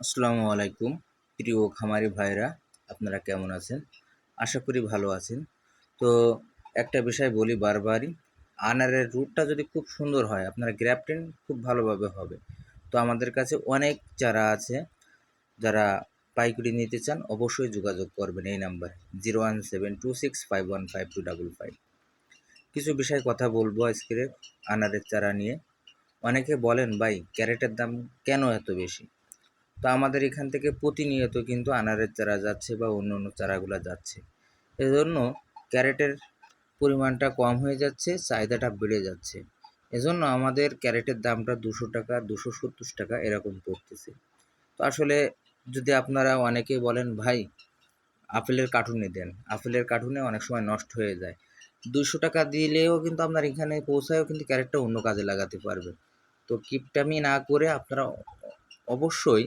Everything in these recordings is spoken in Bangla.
আসসালামু আলাইকুম, প্রিয় খামারি ভাইরা আপনারা কেমন আছেন? আশা করি ভালো আছেন। তো একটা বিষয় বলি বারবারই, আনারের রুটটা যদি খুব সুন্দর হয়, আপনার গ্র্যাপটেন খুব ভালোভাবে হবে। তো আমাদের কাছে অনেক চারা আছে, যারা পাইকারি নিতে চান অবশ্যই যোগাযোগ করবেন এই number, zero one seven two six five one five two double five. কিছু বিষয় কথা বলব আজকের আনারের চারা নিয়ে। অনেকে বলেন, ভাই, ক্যারেটের দাম কেন এত বেশি? তো আমাদের এখান থেকে প্রতিনিয়ত কিন্তু আনারের চারা যাচ্ছে বা অন্য অন্য চারাগুলো যাচ্ছে। এজন্য ক্যারেটের পরিমাণটা কম হয়ে যাচ্ছে, চাহিদাটা বেড়ে যাচ্ছে। এজন্য আমাদের ক্যারেটের দামটা দুশো টাকা, দুশো সত্তর টাকা এরকম পড়তেছে। তো আসলে যদি আপনারা অনেকেই বলেন, ভাই, আপেলের কার্টুনে দেন। আপেলের কার্টুনে অনেক সময় নষ্ট হয়ে যায়। দুশো টাকা দিলেও কিন্তু আপনার এখানে পৌঁছায়ও কিন্তু ক্যারেটটা অন্য কাজে লাগাতে পারবে। তো কিপটামি না করে আপনারা অবশ্যই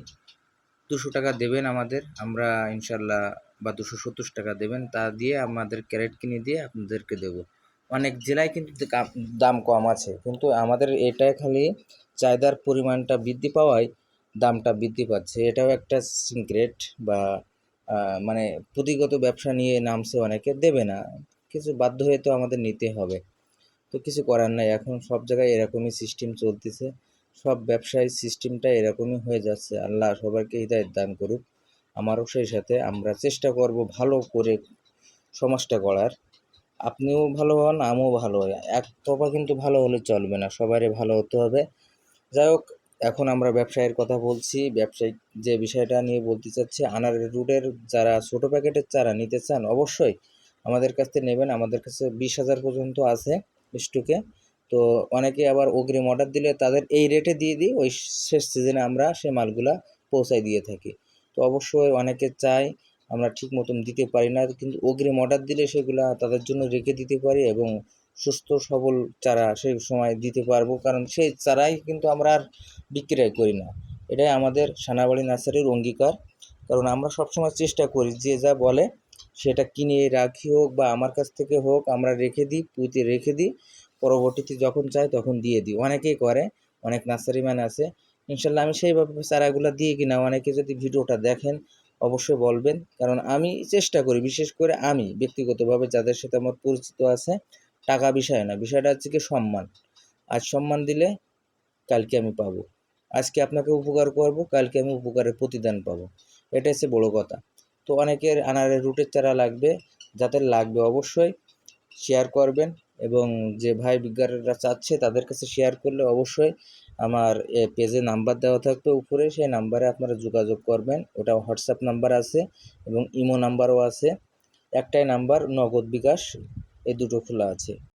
দুশো টাকা দেবেন আমাদের, আমরা ইনশাল্লাহ বা দুশো সত্তর টাকা দেবেন, তা দিয়ে আমাদের ক্যারেট কিনে দিয়ে আপনাদেরকে দেব। অনেক জেলায় কিন্তু দাম- কম আছে, কিন্তু আমাদের এটা খালি চাহিদার পরিমাণটা বৃদ্ধি পাওয়ায় দামটা বৃদ্ধি পাচ্ছে। এটাও একটা সিক্রেট বা মানে পুঁথিগত ব্যবসা নিয়ে নামছে অনেকে, দেবে না। কিছু বাধ্য হয়ে তো আমাদের নিতে হবে। তো কিছু করার নাই, এখন সব জায়গায় এরকমই সিস্টেম চলতেছে। সব ব্যবসায়ী সিস্টেমটা এরকমই হয়ে যাচ্ছে। আল্লাহ সবাইকে হৃদায়ত দান করুক। আমারও সেই সাথে। আমরা চেষ্টা করব ভালো করে সমাজটা গড়ার। আপনিও ভালো হন, আমিও ভালো হই। এক তফা কিন্তু ভালো হলে চলবে না। সবারই ভালো হতে হবে। যাই হোক, এখন আমরা ব্যবসায়ের কথা বলছি। ব্যবসায়িক যে বিষয়টা নিয়ে বলতে চাচ্ছি, আনার রুটের যারা ছোটো প্যাকেটের চারা নিতে চান, অবশ্যই আমাদের কাছ থেকে নেবেন। আমাদের কাছে বিশ হাজার পর্যন্ত আছে স্টকে তো অনেকে আবার অগ্রিম অর্ডার দিলে তাদের এই রেটে দিয়ে দিই, ওই শেষ সিজনে আমরা সে মালগুলা পৌঁছায় দিয়ে থাকি। তো অবশ্যই অনেকে চায় আমরা ঠিক মতন দিতে পারি না, কিন্তু অগ্রিম অর্ডার দিলে সেগুলা তাদের জন্য রেখে দিতে পারি এবং সুস্থ সবল চারা সেই সময় দিতে পারব, কারণ সেই চারাই কিন্তু আমরা আর বিক্রয় করি না। এটাই আমাদের সানাবাড়ি নার্সারির অঙ্গীকার, কারণ আমরা সবসময় চেষ্টা করি যে যা বলে সেটা কিনে রাখি হোক বা আমার কাছ থেকে হোক আমরা রেখে দিই, পুঁতে রেখে দিই। পরবর্তীতে যখন চাই তখন দিয়ে দিই। অনেকেই করে, অনেক নার্সারি ম্যান আছে। ইনশাল্লাহ আমি সেইভাবে চারাগুলো দিয়ে কিনা, অনেকে যদি ভিডিওটা দেখেন অবশ্যই বলবেন। কারণ আমি চেষ্টা করি, বিশেষ করে আমি ব্যক্তিগতভাবে যাদের সাথে আমার পরিচিত আছে, টাকা বিষয় না, বিষয়টা হচ্ছে কি সম্মান। আজ সম্মান দিলে কালকে আমি পাবো। আজকে আপনাকে উপকার করব, কালকে আমি উপকারের প্রতিদান পাবো। এটা হচ্ছে বড় কথা। তো অনেকের আনারের রুটের চারা লাগবে, যাদের লাগবে অবশ্যই শেয়ার করবেন। এবং যে ভাই বিজ্ঞানীরা চাচ্ছে তাদের কাছে শেয়ার করলে অবশ্যই আমার এ পেজে নাম্বার দেওয়া থাকবে উপরে। সেই নাম্বারে আপনারা যোগাযোগ করবেন। ওটা হোয়াটসঅ্যাপ নাম্বার আছে এবং ইমো নাম্বারও আছে। একটাই নাম্বার নগদ বিকাশ, এই দুটো খোলা আছে।